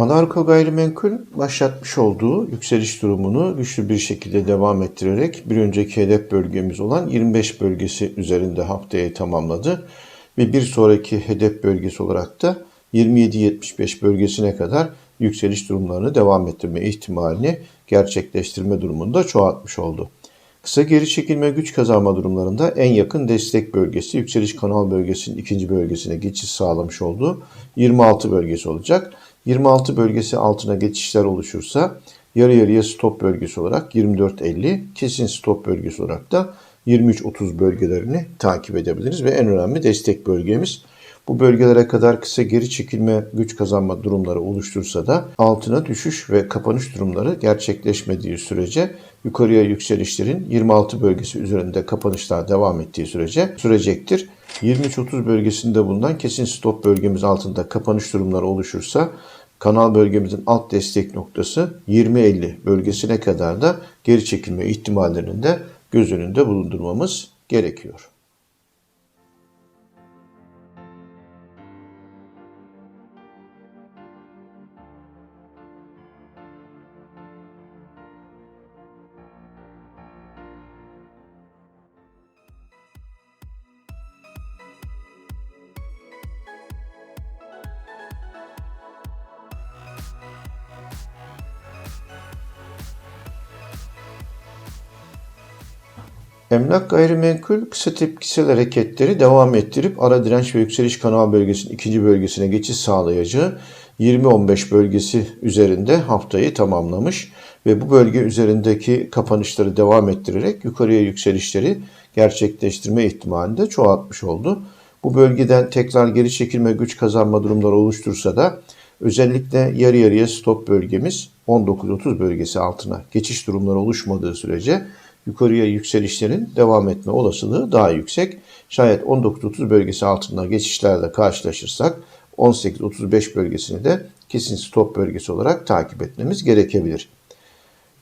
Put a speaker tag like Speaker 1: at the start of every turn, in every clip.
Speaker 1: Anarko Gayrimenkul başlatmış olduğu yükseliş durumunu güçlü bir şekilde devam ettirerek bir önceki hedef bölgemiz olan 25 bölgesi üzerinde haftayı tamamladı ve bir sonraki hedef bölgesi olarak da 27-75 bölgesine kadar yükseliş durumlarını devam ettirme ihtimalini gerçekleştirme durumunda çoğaltmış oldu. Kısa geri çekilme güç kazanma durumlarında en yakın destek bölgesi yükseliş kanal bölgesinin ikinci bölgesine geçiş sağlamış olduğu 26 bölgesi olacak. 26 bölgesi altına geçişler oluşursa yarı yarıya stop bölgesi olarak 24.50, kesin stop bölgesi olarak da 23.30 bölgelerini takip edebiliriz ve en önemli destek bölgemiz. Bu bölgelere kadar kısa geri çekilme, güç kazanma durumları oluştursa da altına düşüş ve kapanış durumları gerçekleşmediği sürece yukarıya yükselişlerin 26 bölgesi üzerinde kapanışlar devam ettiği sürece sürecektir. 23-30 bölgesinde bulunan kesin stop bölgemiz altında kapanış durumları oluşursa kanal bölgemizin alt destek noktası 20-50 bölgesine kadar da geri çekilme ihtimallerinin de göz önünde bulundurmamız gerekiyor. Emlak gayrimenkul kısa tepkisel hareketleri devam ettirip ara direnç ve yükseliş kanal bölgesinin ikinci bölgesine geçiş sağlayacağı 20-15 bölgesi üzerinde haftayı tamamlamış ve bu bölge üzerindeki kapanışları devam ettirerek yukarıya yükselişleri gerçekleştirme ihtimalini de çoğaltmış oldu. Bu bölgeden tekrar geri çekilme güç kazanma durumları oluştursa da özellikle yarı yarıya stop bölgemiz 19-30 bölgesi altına geçiş durumları oluşmadığı sürece yukarıya yükselişlerin devam etme olasılığı daha yüksek. Şayet 19-30 bölgesi altında geçişlerle karşılaşırsak 18-35 bölgesini de kesin stop bölgesi olarak takip etmemiz gerekebilir.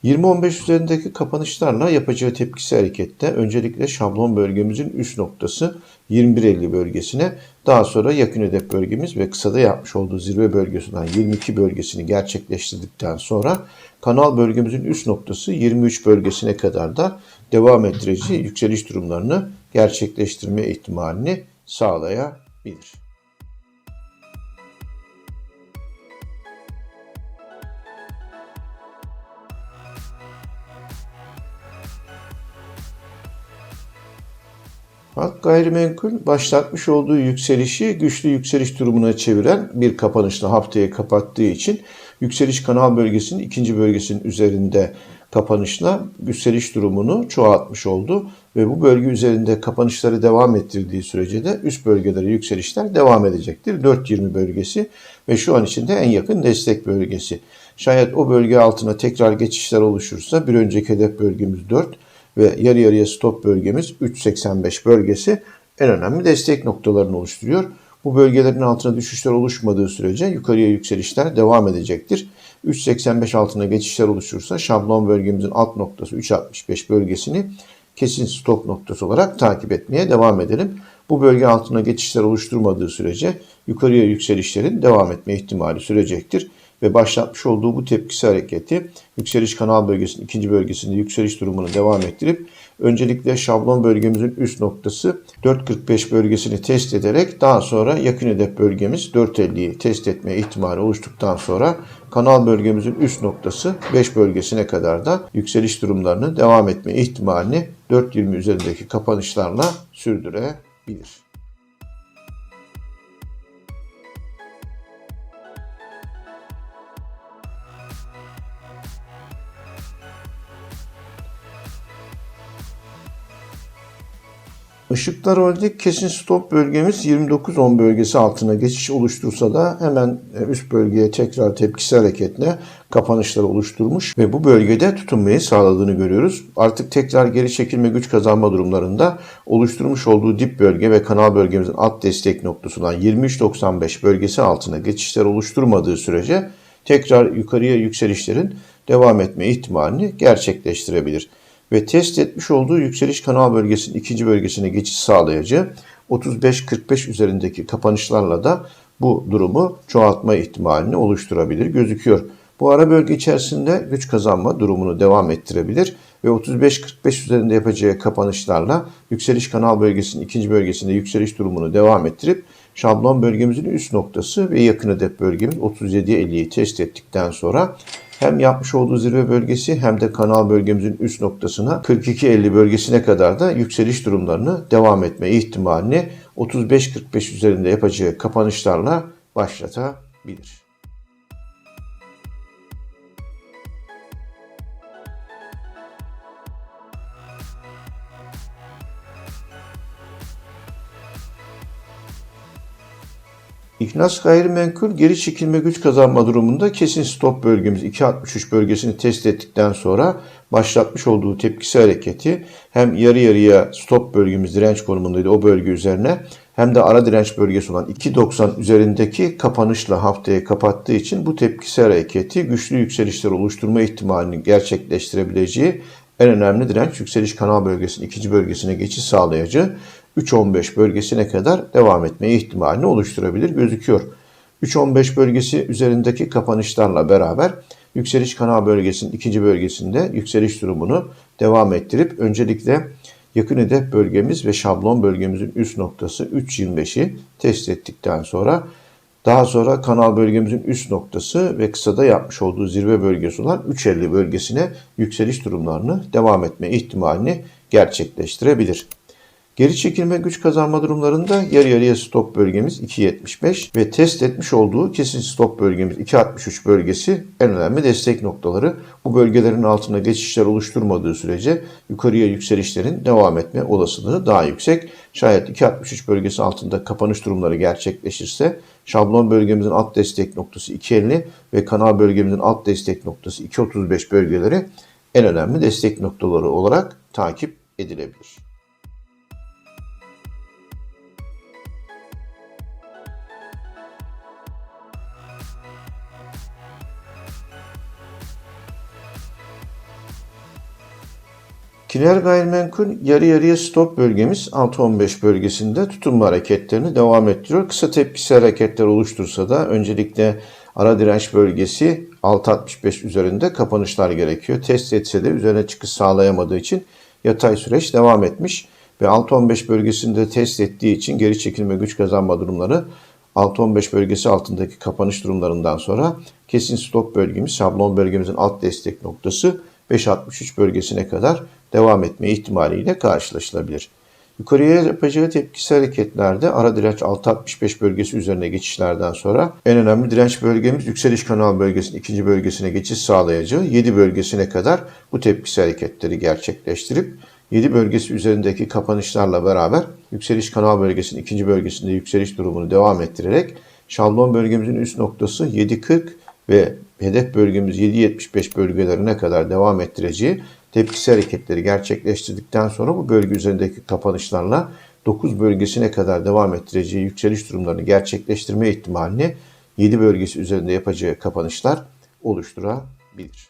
Speaker 1: 20-15 üzerindeki kapanışlarla yapacağı tepkisi harekette öncelikle şablon bölgemizin üst noktası 21.50 bölgesine daha sonra yakın hedef bölgemiz ve kısada yapmış olduğu zirve bölgesinden 22 bölgesini gerçekleştirdikten sonra kanal bölgemizin üst noktası 23 bölgesine kadar da devam ettireceği yükseliş durumlarını gerçekleştirme ihtimalini sağlayabilir. Halk gayrimenkul başlatmış olduğu yükselişi güçlü yükseliş durumuna çeviren bir kapanışla haftayı kapattığı için yükseliş kanal bölgesinin ikinci bölgesinin üzerinde kapanışla yükseliş durumunu çoğaltmış oldu ve bu bölge üzerinde kapanışları devam ettirdiği sürece de üst bölgelere yükselişler devam edecektir. 4.20 bölgesi ve şu an içinde en yakın destek bölgesi. Şayet o bölge altına tekrar geçişler oluşursa bir önceki hedef bölgemiz 4 ve yarı yarıya stop bölgemiz 3.85 bölgesi en önemli destek noktalarını oluşturuyor. Bu bölgelerin altına düşüşler oluşmadığı sürece yukarıya yükselişler devam edecektir. 3.85 altına geçişler oluşursa şablon bölgemizin alt noktası 3.65 bölgesini kesin stop noktası olarak takip etmeye devam edelim. Bu bölge altına geçişler oluşturmadığı sürece yukarıya yükselişlerin devam etme ihtimali sürecektir ve başlatmış olduğu bu tepkisi hareketi yükseliş kanal bölgesinin ikinci bölgesinde yükseliş durumunu devam ettirip öncelikle şablon bölgemizin üst noktası 4.45 bölgesini test ederek daha sonra yakın hedef bölgemiz 4.50'yi test etme ihtimali oluştuktan sonra kanal bölgemizin üst noktası 5 bölgesine kadar da yükseliş durumlarını devam etme ihtimalini 4.20 üzerindeki kapanışlarla sürdürebilir. Işıklar Holding kesin stop bölgemiz 29-10 bölgesi altına geçiş oluştursa da hemen e, üst bölgeye tekrar tepkisi hareketle kapanışlar oluşturmuş ve bu bölgede tutunmayı sağladığını görüyoruz. Artık tekrar geri çekilme güç kazanma durumlarında oluşturmuş olduğu dip bölge ve kanal bölgemizin alt destek noktası olan 23.95 bölgesi altına geçişler oluşturmadığı sürece tekrar yukarıya yükselişlerin devam etme ihtimalini gerçekleştirebilir ve test etmiş olduğu yükseliş kanal bölgesinin ikinci bölgesine geçiş sağlayıcı 35-45 üzerindeki kapanışlarla da bu durumu çoğaltma ihtimalini oluşturabilir gözüküyor. Bu ara bölge içerisinde güç kazanma durumunu devam ettirebilir ve 35-45 üzerinde yapacağı kapanışlarla yükseliş kanal bölgesinin ikinci bölgesinde yükseliş durumunu devam ettirip şablon bölgemizin üst noktası ve yakın hedef bölgemiz 37'ye 50'yi test ettikten sonra hem yapmış olduğu zirve bölgesi hem de kanal bölgemizin üst noktasına 42-50 bölgesine kadar da yükseliş durumlarını devam etme ihtimalini 35-45 üzerinde yapacağı kapanışlarla başlatabilir. İhnas gayrimenkul geri çekilme güç kazanma durumunda kesin stop bölgemiz 2.63 bölgesini test ettikten sonra başlatmış olduğu tepkisi hareketi hem yarı yarıya stop bölgemiz direnç konumundaydı o bölge üzerine hem de ara direnç bölgesi olan 2.90 üzerindeki kapanışla haftaya kapattığı için bu tepkisi hareketi güçlü yükselişler oluşturma ihtimalini gerçekleştirebileceği en önemli direnç yükseliş kanal bölgesinin ikinci bölgesine geçiş sağlayıcı 3.15 bölgesine kadar devam etmeye ihtimalini oluşturabilir gözüküyor. 3.15 bölgesi üzerindeki kapanışlarla beraber yükseliş kanal bölgesinin ikinci bölgesinde yükseliş durumunu devam ettirip öncelikle yakın hedef bölgemiz ve şablon bölgemizin üst noktası 3.25'i test ettikten sonra daha sonra kanal bölgemizin üst noktası ve kısada yapmış olduğu zirve bölgesi olan 3.50 bölgesine yükseliş durumlarını devam etme ihtimalini gerçekleştirebilir. Geri çekilme güç kazanma durumlarında yarı yarıya stop bölgemiz 2.75 ve test etmiş olduğu kesin stop bölgemiz 2.63 bölgesi en önemli destek noktaları. Bu bölgelerin altında geçişler oluşturmadığı sürece yukarıya yükselişlerin devam etme olasılığı daha yüksek. Şayet 2.63 bölgesi altında kapanış durumları gerçekleşirse şablon bölgemizin alt destek noktası 2.50 ve kanal bölgemizin alt destek noktası 2.35 bölgeleri en önemli destek noktaları olarak takip edilebilir. Kiler gayrimenkul yarı yarıya stop bölgemiz 6.15 bölgesinde tutunma hareketlerini devam ettiriyor. Kısa tepkisi hareketler oluştursa da öncelikle ara direnç bölgesi 6.65 üzerinde kapanışlar gerekiyor. Test etse de üzerine çıkış sağlayamadığı için yatay süreç devam etmiş ve 6.15 bölgesinde test ettiği için geri çekilme güç kazanma durumları 6.15 bölgesi altındaki kapanış durumlarından sonra kesin stop bölgemiz, şablon bölgemizin alt destek noktası 5.63 bölgesine kadar devam etme ihtimaliyle karşılaşılabilir. Yukarıya yapacağı tepkisi hareketlerde ara direnç 6.65 bölgesi üzerine geçişlerden sonra en önemli direnç bölgemiz yükseliş kanal bölgesinin ikinci bölgesine geçiş sağlayacağı 7 bölgesine kadar bu tepkisi hareketleri gerçekleştirip 7 bölgesi üzerindeki kapanışlarla beraber yükseliş kanal bölgesinin ikinci bölgesinde yükseliş durumunu devam ettirerek şablon bölgemizin üst noktası 7.40 ve hedef bölgemiz 7.75 bölgelerine kadar devam ettireceği tepkisi hareketleri gerçekleştirdikten sonra bu bölge üzerindeki kapanışlarla 9 bölgesine kadar devam ettireceği yükseliş durumlarını gerçekleştirme ihtimalini 7 bölgesi üzerinde yapacağı kapanışlar oluşturabilir.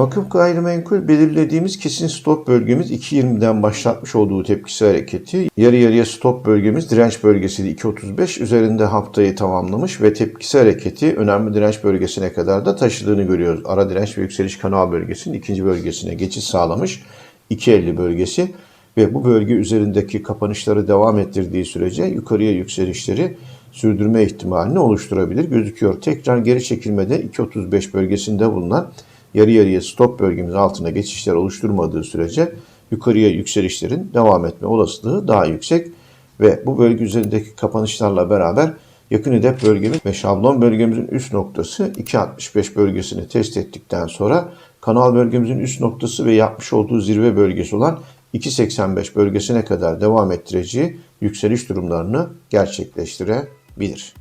Speaker 1: Vakıf gayrimenkul belirlediğimiz kesin stop bölgemiz 2.20'den başlatmış olduğu tepkisi hareketi. Yarı yarıya stop bölgemiz direnç bölgesiydi 2.35 üzerinde haftayı tamamlamış ve tepkisi hareketi önemli direnç bölgesine kadar da taşıdığını görüyoruz. Ara direnç ve yükseliş kanal bölgesinin ikinci bölgesine geçiş sağlamış 2.50 bölgesi ve bu bölge üzerindeki kapanışları devam ettirdiği sürece yukarıya yükselişleri sürdürme ihtimalini oluşturabilir gözüküyor. Tekrar geri çekilmede 2.35 bölgesinde bulunan yarı yarıya stop bölgemiz altına geçişler oluşturmadığı sürece yukarıya yükselişlerin devam etme olasılığı daha yüksek ve bu bölge üzerindeki kapanışlarla beraber yakın hedef bölgemiz ve şablon bölgemizin üst noktası 2.65 bölgesini test ettikten sonra kanal bölgemizin üst noktası ve yapmış olduğu zirve bölgesi olan 2.85 bölgesine kadar devam ettireceği yükseliş durumlarını gerçekleştirebilir.